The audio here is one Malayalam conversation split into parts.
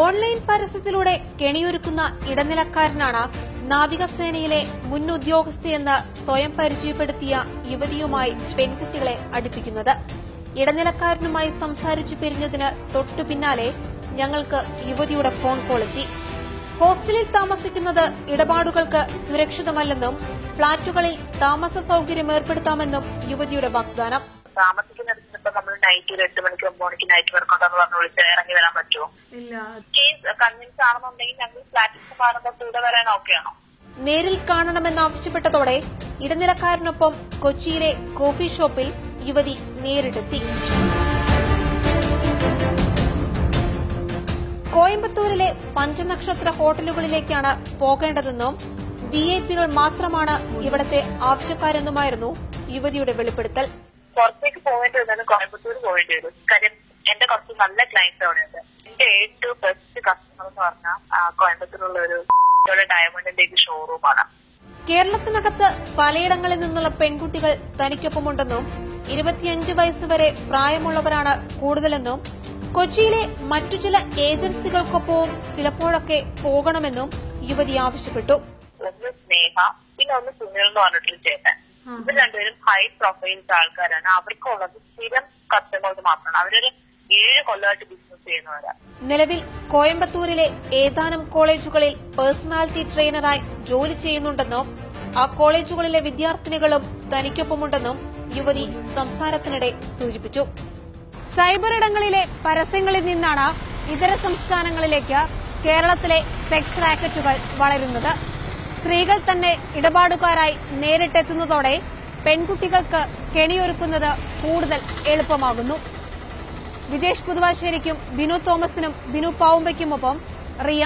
ഓൺലൈൻ പരസ്യത്തിലൂടെ കെണിയൊരുക്കുന്ന ഇടനിലക്കാരനാണ് നാവികസേനയിലെ മുൻ ഉദ്യോഗസ്ഥയെന്ന് സ്വയം പരിചയപ്പെടുത്തിയ യുവതിയുമായി പെൺകുട്ടികളെ അടുപ്പിക്കുന്നത്. ഇടനിലക്കാരനുമായി സംസാരിച്ചു പിരിഞ്ഞതിന് തൊട്ടു പിന്നാലെ ഞങ്ങൾക്ക് യുവതിയുടെ ഫോൺ കോൾ എത്തി ഹോസ്റ്റലിൽ താമസിക്കുന്നത് ഇടപാടുകൾക്ക് സുരക്ഷിതമല്ലെന്നും ഫ്ളാറ്റുകളിൽ താമസ സൗകര്യം ഏർപ്പെടുത്താമെന്നും യുവതിയുടെ വാഗ്ദാനം. താമസിക്കുന്നിടത്ത് ഇപ്പൊ നമ്മൾ നൈറ്റ് ഒരു എട്ട് മണിക്ക് ഒമ്പത് മണിക്ക് നൈറ്റ് വർക്ക് ഉണ്ടെന്ന് പറഞ്ഞ് വിളിച്ച് ഇറങ്ങി വരാൻ പറ്റുമോ ഇല്ല. കേസ് കൺവിൻസ് ആണെന്നുണ്ടെങ്കിൽ ഞങ്ങൾ പ്ലാറ്റ്ഫോം മാറുമ്പോൾ കൂടെ വരാൻ ഓക്കെയാണോ നേരിൽ കാണണമെന്നാവശ്യപ്പെട്ടതോടെ ഇടനിലക്കാരനൊപ്പം കൊച്ചിയിലെ കോഫി ഷോപ്പിൽ യുവതി നേരിട്ടെത്തി കോയമ്പത്തൂരിലെ പഞ്ചനക്ഷത്ര ഹോട്ടലുകളിലേക്കാണ് പോകേണ്ടതെന്നും വി ഐ പികൾ മാത്രമാണ് ഇവിടത്തെ ആവശ്യക്കാരെന്നുമായിരുന്നു യുവതിയുടെ വെളിപ്പെടുത്തൽ. പുറത്തേക്ക് പോകേണ്ടി വന്നാലും കോയമ്പത്തൂർ പോകേണ്ടി വരും. കാര്യം എന്റെ കുറച്ച് നല്ല ക്ലയൻസ് അവിടെ ഉണ്ട് എന്റെ ഏറ്റവും ബെസ്റ്റ് കസ്റ്റമർ എന്ന് പറഞ്ഞാൽ കോയമ്പത്തൂരുള്ള ഒരു ഡയമണ്ടിന്റെ ഒരു ഷോറൂമാണ് കേരളത്തിനകത്ത് പലയിടങ്ങളിൽ നിന്നുള്ള പെൺകുട്ടികൾ തനിക്കൊപ്പമുണ്ടെന്നും ഇരുപത്തിയഞ്ച് വയസ്സ് വരെ പ്രായമുള്ളവരാണ് കൂടുതലെന്നും കൊച്ചിയിലെ മറ്റു ചില ഏജൻസികൾക്കൊപ്പവും ചിലപ്പോഴൊക്കെ പോകണമെന്നും യുവതി ആവശ്യപ്പെട്ടു. സ്നേഹ പിന്നെ ഒന്ന് സുനിൽ എന്ന് പറഞ്ഞിട്ടൊരു ചേട്ടൻ. ഇവർ രണ്ടുപേരും ഹൈ പ്രൊഫൈൽസ് ആൾക്കാരാണ്. അവർക്കുള്ളത് സ്ഥിരം കസ്റ്റമേഴ്സ് മാത്രമാണ്. അവരൊരു ഏഴ് കൊല്ലമായിട്ട് ബിസിനസ് ചെയ്യുന്നവരാണ് നിലവിൽ കോയമ്പത്തൂരിലെ ഏതാനും കോളേജുകളിൽ പേഴ്സണാലിറ്റി ട്രെയിനറായി ജോലി ചെയ്യുന്നുണ്ടെന്നും ആ കോളേജുകളിലെ വിദ്യാർത്ഥിനികളും തനിക്കൊപ്പമുണ്ടെന്നും യുവതി സംസാരത്തിനിടെ സൂചിപ്പിച്ചു. സൈബർ ഇടങ്ങളിലെ പരസ്യങ്ങളിൽ നിന്നാണ് ഇതര സംസ്ഥാനങ്ങളിലേക്ക് കേരളത്തിലെ സെക്സ് റാക്കറ്റുകൾ വളരുന്നത്. സ്ത്രീകൾ തന്നെ ഇടപാടുകാരായി നേരിട്ടെത്തുന്നതോടെ പെൺകുട്ടികൾക്ക് കെണിയൊരുക്കുന്നത് കൂടുതൽ എളുപ്പമാകുന്നു. വിജേഷ് പുതുവാശ്ശേരിക്കും ബിനു തോമസിനും ബിനു പാവുമ്പയ്ക്കുമൊപ്പം റിയ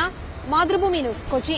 മാതൃഭൂമി ന്യൂസ് കൊച്ചി.